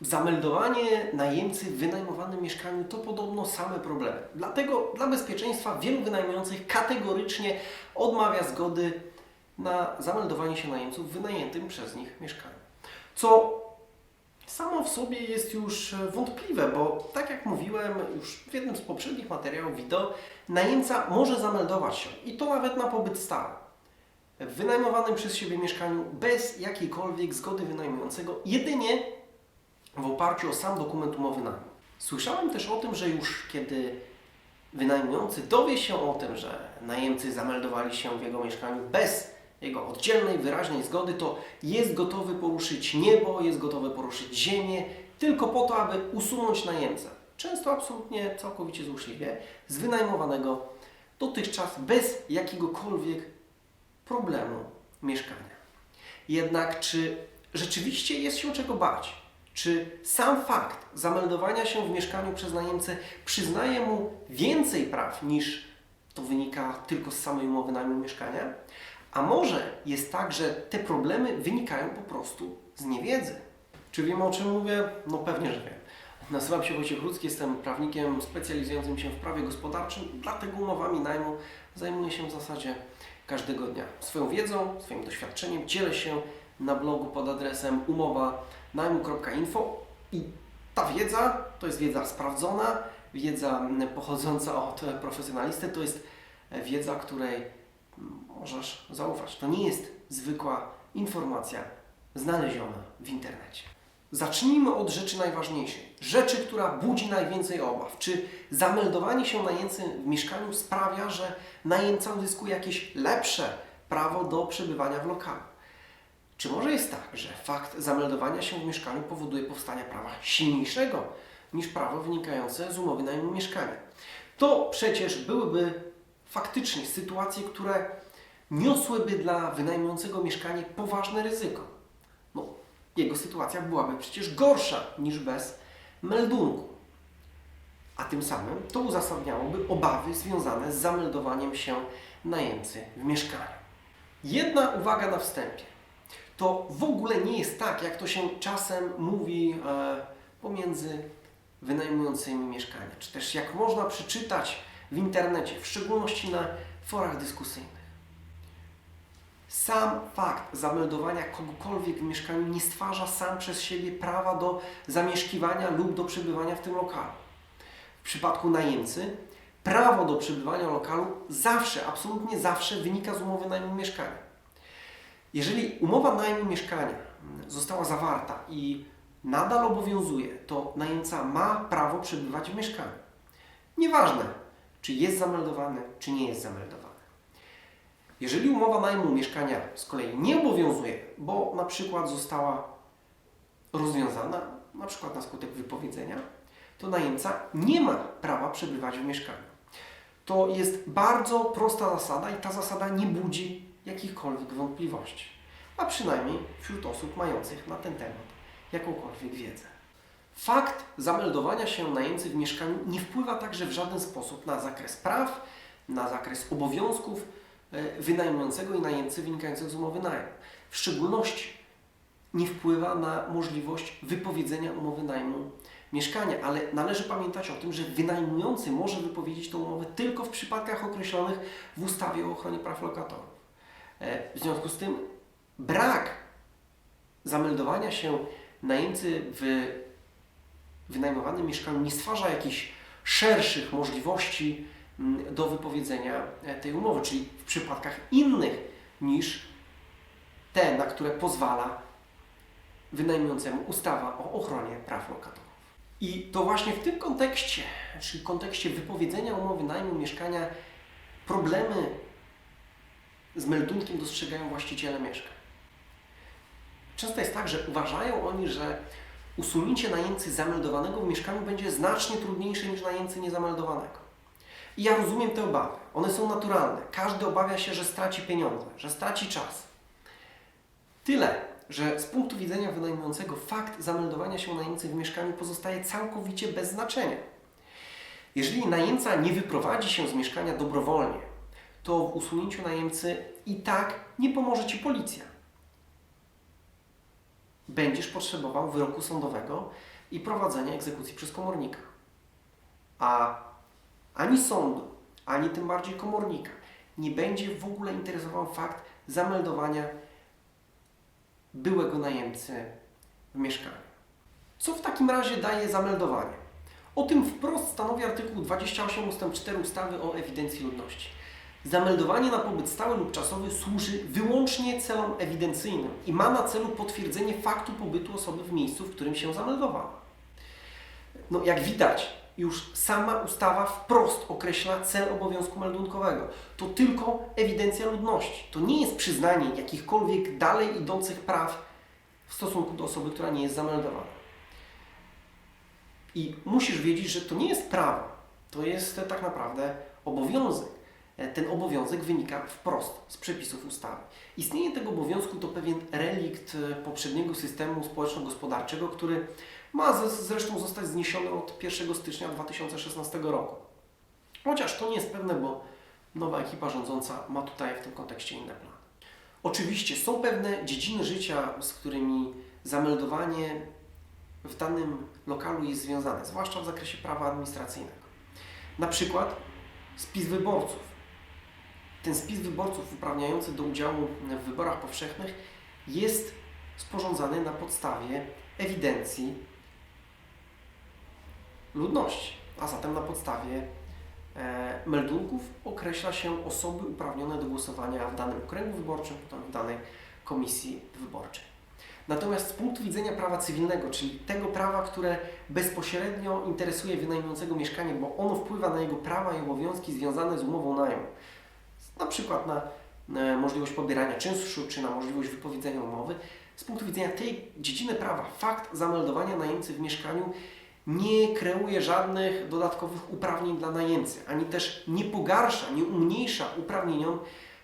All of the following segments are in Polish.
Zameldowanie najemcy w wynajmowanym mieszkaniu to podobno same problemy. Dlatego dla bezpieczeństwa wielu wynajmujących kategorycznie odmawia zgody na zameldowanie się najemców w wynajętym przez nich mieszkaniu. Co samo w sobie jest już e, wątpliwe, bo tak jak mówiłem już w jednym z poprzednich materiałów wideo, najemca może zameldować się i to nawet na pobyt stały w wynajmowanym przez siebie mieszkaniu bez jakiejkolwiek zgody wynajmującego, jedynie w oparciu o sam dokument umowy najmu. Słyszałem też o tym, że już kiedy wynajmujący dowie się o tym, że najemcy zameldowali się w jego mieszkaniu bez jego oddzielnej, wyraźnej zgody, to jest gotowy poruszyć niebo, jest gotowy poruszyć ziemię, tylko po to, aby usunąć najemcę. Często absolutnie całkowicie złośliwie, z wynajmowanego dotychczas bez jakiegokolwiek problemu mieszkania. Jednak czy rzeczywiście jest się czego bać? Czy sam fakt zameldowania się w mieszkaniu przez najemcę przyznaje mu więcej praw niż to wynika tylko z samej umowy najmu mieszkania? A może jest tak, że te problemy wynikają po prostu z niewiedzy? Czy wiem o czym mówię? No pewnie, że wiem. Nazywam się Wojciech Rudzki, jestem prawnikiem specjalizującym się w prawie gospodarczym, dlatego umowami najmu zajmuję się w zasadzie każdego dnia. Swoją wiedzą, swoim doświadczeniem dzielę się na blogu pod adresem umowa najmu.info i ta wiedza to jest wiedza sprawdzona, wiedza mm, pochodząca od profesjonalisty, to jest wiedza, której mm, możesz zaufać. To nie jest zwykła informacja znaleziona w internecie. Zacznijmy od rzeczy najważniejszej. Rzeczy, która budzi najwięcej obaw. Czy zameldowanie się najemcy w mieszkaniu sprawia, że najemca uzyskuje jakieś lepsze prawo do przebywania w lokalu? Czy może jest tak, że fakt zameldowania się w mieszkaniu powoduje powstanie prawa silniejszego niż prawo wynikające z umowy najmu mieszkania? To przecież byłyby faktycznie sytuacje, które niosłyby dla wynajmującego mieszkanie poważne ryzyko. No, jego sytuacja byłaby przecież gorsza niż bez meldunku. A tym samym to uzasadniałoby obawy związane z zameldowaniem się najemcy w mieszkaniu. Jedna uwaga na wstępie. To w ogóle nie jest tak, jak to się czasem mówi e, pomiędzy wynajmującymi mieszkania, czy też jak można przeczytać w internecie, w szczególności na forach dyskusyjnych. Sam fakt zameldowania kogokolwiek w mieszkaniu nie stwarza sam przez siebie prawa do zamieszkiwania lub do przebywania w tym lokalu. W przypadku najemcy prawo do przebywania lokalu zawsze, absolutnie zawsze wynika z umowy najmu mieszkania. Jeżeli umowa najmu mieszkania została zawarta i nadal obowiązuje, to najemca ma prawo przebywać w mieszkaniu. Nieważne, czy jest zameldowany, czy nie jest zameldowany. Jeżeli umowa najmu mieszkania z kolei nie obowiązuje, bo na przykład została rozwiązana, na przykład na skutek wypowiedzenia, to najemca nie ma prawa przebywać w mieszkaniu. To jest bardzo prosta zasada i ta zasada nie budzi jakichkolwiek wątpliwości, a przynajmniej wśród osób mających na ten temat jakąkolwiek wiedzę. Fakt zameldowania się najemcy w mieszkaniu nie wpływa także w żaden sposób na zakres praw, na zakres obowiązków e, wynajmującego i najemcy wynikających z umowy najmu. W szczególności nie wpływa na możliwość wypowiedzenia umowy najmu mieszkania, ale należy pamiętać o tym, że wynajmujący może wypowiedzieć tę umowę tylko w przypadkach określonych w ustawie o ochronie praw lokatorów. E, W związku z tym brak zameldowania się najemcy w wynajmowanym mieszkaniu nie stwarza jakichś szerszych możliwości mm, do wypowiedzenia e, tej umowy, czyli w przypadkach innych niż te, na które pozwala wynajmującemu ustawa o ochronie praw lokatorów. I to właśnie w tym kontekście, czyli kontekście wypowiedzenia umowy najmu mieszkania, problemy z meldunkiem dostrzegają właściciele mieszkań. Często jest tak, że uważają oni, że usunięcie najemcy zameldowanego w mieszkaniu będzie znacznie trudniejsze niż najemcy niezameldowanego. I ja rozumiem te obawy. One są naturalne. Każdy obawia się, że straci pieniądze, że straci czas. Tyle, że z punktu widzenia wynajmującego fakt zameldowania się najemcy w mieszkaniu pozostaje całkowicie bez znaczenia. Jeżeli najemca nie wyprowadzi się z mieszkania dobrowolnie, to w usunięciu najemcy i tak nie pomoże Ci policja. będziesz potrzebował wyroku sądowego i prowadzenia egzekucji przez komornika. A ani sądu, ani tym bardziej komornika nie będzie w ogóle interesował fakt zameldowania byłego najemcy w mieszkaniu. Co w takim razie daje zameldowanie? O tym wprost stanowi artykuł 28 ust. 4 ustawy o ewidencji ludności. Zameldowanie na pobyt stały lub czasowy służy wyłącznie celom ewidencyjnym i ma na celu potwierdzenie faktu pobytu osoby w miejscu, w którym się zameldowała. No, jak widać, już sama ustawa wprost określa cel obowiązku meldunkowego. To tylko ewidencja ludności. To nie jest przyznanie jakichkolwiek dalej idących praw w stosunku do osoby, która nie jest zameldowana. I musisz wiedzieć, że to nie jest prawo, to jest tak naprawdę obowiązek. E, Ten obowiązek wynika wprost z przepisów ustawy. Istnienie tego obowiązku to pewien relikt e, poprzedniego systemu społeczno-gospodarczego, który ma zresztą zostać zniesiony od 1 stycznia 2016 roku. Chociaż to nie jest pewne, bo nowa ekipa rządząca ma tutaj w tym kontekście inne plany. Oczywiście są pewne dziedziny życia, z którymi zameldowanie w danym lokalu jest związane, zwłaszcza w zakresie prawa administracyjnego. Na przykład spis wyborców. Ten spis wyborców uprawniający do udziału w wyborach powszechnych jest sporządzany na podstawie ewidencji ludności, a zatem na podstawie e, meldunków określa się osoby uprawnione do głosowania w danym okręgu wyborczym, potem w danej komisji wyborczej. Natomiast z punktu widzenia prawa cywilnego, czyli tego prawa, które bezpośrednio interesuje wynajmującego mieszkanie, bo ono wpływa na jego prawa i obowiązki związane z umową najmu, na przykład na możliwość pobierania czynszu, czy na możliwość wypowiedzenia umowy, z punktu widzenia tej dziedziny prawa, fakt zameldowania najemcy w mieszkaniu nie kreuje żadnych dodatkowych uprawnień dla najemcy, ani też nie pogarsza, nie umniejsza uprawnieniom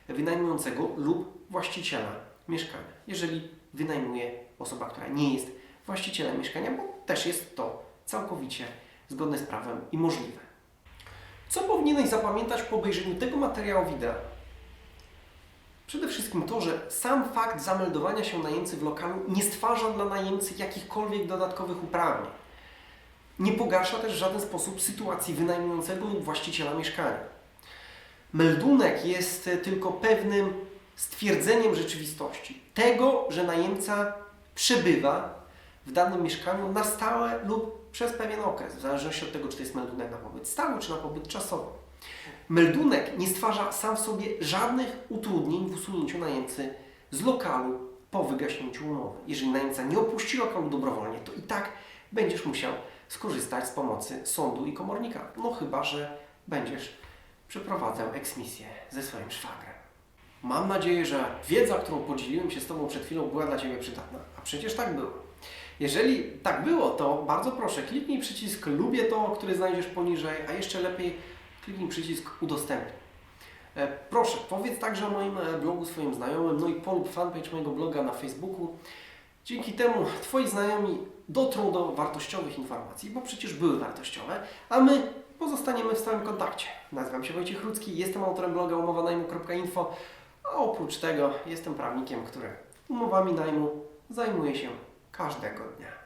wynajmującego lub właściciela mieszkania, jeżeli wynajmuje osoba, która nie jest właścicielem mieszkania, bo też jest to całkowicie zgodne z prawem i możliwe. Co powinieneś zapamiętać po obejrzeniu tego materiału wideo? Przede wszystkim to, że sam fakt zameldowania się najemcy w lokalu nie stwarza dla najemcy jakichkolwiek dodatkowych uprawnień. Nie pogarsza też w żaden sposób sytuacji wynajmującego lub właściciela mieszkania. Meldunek jest tylko pewnym stwierdzeniem rzeczywistości. Tego, że najemca przebywa w danym mieszkaniu na stałe lub przez pewien okres, w zależności od tego, czy to jest meldunek na pobyt stały, czy na pobyt czasowy. Meldunek nie stwarza sam w sobie żadnych utrudnień w usunięciu najemcy z lokalu po wygaśnięciu umowy. Jeżeli najemca nie opuści lokalu dobrowolnie, to i tak będziesz musiał skorzystać z pomocy sądu i komornika. No chyba, że będziesz przeprowadzał eksmisję ze swoim szwagrem. Mam nadzieję, że wiedza, którą podzieliłem się z Tobą przed chwilą, była dla Ciebie przydatna. A przecież tak było. Jeżeli tak było, to bardzo proszę, kliknij przycisk lubię to, który znajdziesz poniżej, a jeszcze lepiej kliknij przycisk udostępnij. E, Proszę, powiedz także o moim e, blogu swoim znajomym, no i polub fanpage mojego bloga na Facebooku. Dzięki temu Twoi znajomi dotrą do wartościowych informacji, bo przecież były wartościowe, a my pozostaniemy w stałym kontakcie. Nazywam się Wojciech Rudzki, jestem autorem bloga umowanajmu.info, a oprócz tego jestem prawnikiem, który umowami najmu zajmuje się każdego dnia.